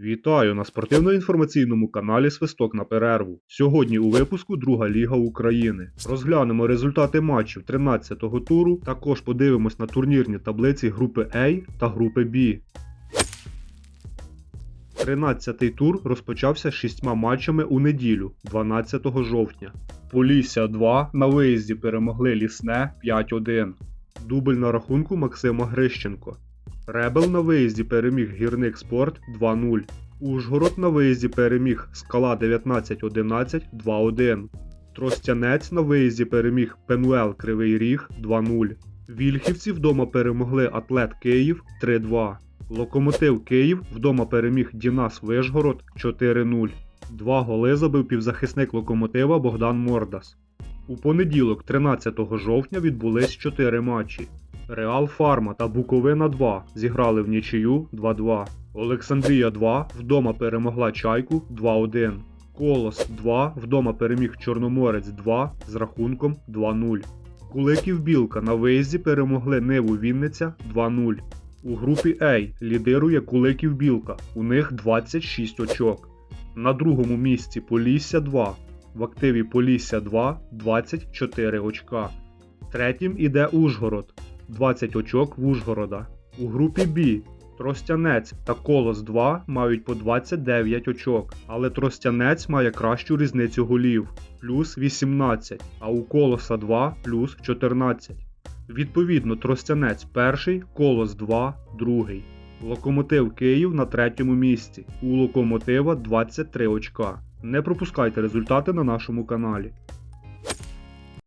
Вітаю на спортивно-інформаційному каналі Свисток на перерву. Сьогодні у випуску Друга Ліга України. Розглянемо результати матчів 13-го туру. Також подивимось на турнірні таблиці групи А та групи Б. 13-й тур розпочався шістьма матчами у неділю, 12 жовтня. Полісся 2 на виїзді перемогли Лісне 5-1. Дубль на рахунку Максима Грищенко. Ребел на виїзді переміг Гірник Спорт 2-0. Ужгород на виїзді переміг Скала 19-11 2-1. Тростянець на виїзді переміг Пенуел Кривий Ріг 2-0. Вільхівці вдома перемогли Атлет Київ 3-2. Локомотив Київ вдома переміг Дінас Вишгород 4-0. Два голи забив півзахисник локомотива Богдан Мордас. У понеділок, 13 жовтня, відбулись 4 матчі. Реал Фарма та Буковина 2 зіграли в нічию 2-2. Олександрія 2 вдома перемогла Чайку 2-1. Колос 2 вдома переміг Чорноморець 2 з рахунком 2-0. Куликів Білка на виїзді перемогли Ниву Вінниця 2-0. У групі А лідирує Куликів Білка, у них 26 очок. На другому місці Полісся 2. В активі Полісся 2 24 очка. Третім іде Ужгород 20 очок в Ужгорода. У групі Б Тростянець та Колос 2 мають по 29 очок, але Тростянець має кращу різницю голів плюс 18, а у Колоса 2 плюс 14. Відповідно, Тростянець перший, Колос 2 другий. Локомотив Київ на третьому місці. У Локомотива 23 очка. Не пропускайте результати на нашому каналі.